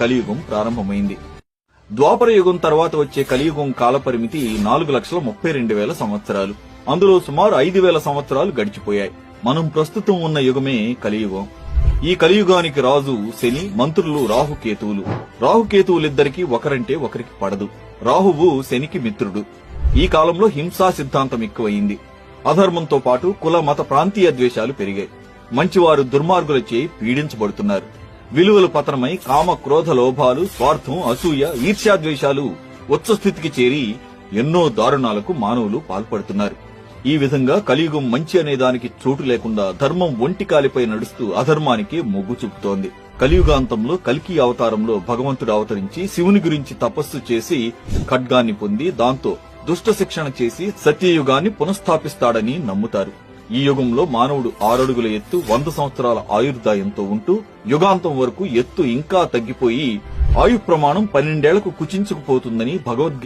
కలియుగం ప్రారంభమైంది. ద్వాపర యుగం తర్వాత వచ్చే కలియుగం కాలపరిమితి నాలుగు లక్షల ముప్పై రెండు వేల సంవత్సరాలు. అందులో సుమారు ఐదు వేల సంవత్సరాలు గడిచిపోయాయి. మనం ప్రస్తుతం ఉన్న యుగమే కలియుగం. ఈ కలియుగానికి రాజు శని మంత్రులు రాహుకేతువులు రాహుకేతువులిద్దరికీ ఒకరంటే ఒకరికి పడదు. రాహువు శనికి మిత్రుడు. ఈ కాలంలో హింసా సిద్ధాంతం ఎక్కువయింది అధర్మంతో పాటు కుల మత ప్రాంతీయ ద్వేషాలు పెరిగాయి. మంచివారు దుర్మార్గులచే పీడించబడుతున్నారు. విలువలు పతనమై కామ క్రోధ లోభాలు స్వార్థం అసూయ ఈర్ష్యాద్వేషాలు ఉచ్చస్థితికి చేరి ఎన్నో దారుణాలకు మానవులు పాల్పడుతున్నారు. ఈ విధంగా కలియుగం మంచి అనే దానికి చోటు లేకుండా ధర్మం ఒంటి కాలిపై నడుస్తూ అధర్మానికి మొగ్గు చూపుతోంది. కలియుగాంతంలో కల్కి అవతారంలో భగవంతుడు అవతరించి శివుని గురించి తపస్సు చేసి ఖడ్గాన్ని పొంది దాంతో దుష్ట శిక్షణ చేసి సత్యయుగాన్ని పునఃస్థాపిస్తాడని నమ్ముతారు. ఈ యుగంలో మానవుడు ఆరడుగుల ఎత్తు వంద సంవత్సరాల ఆయుర్దాయంతో ఉంటూ యుగాంతం వరకు ఎత్తు ఇంకా తగ్గిపోయి ఆయు ప్రమాణం పన్నెండేళ్ళకు కుచించుకుపోతుందని భగవద్గీత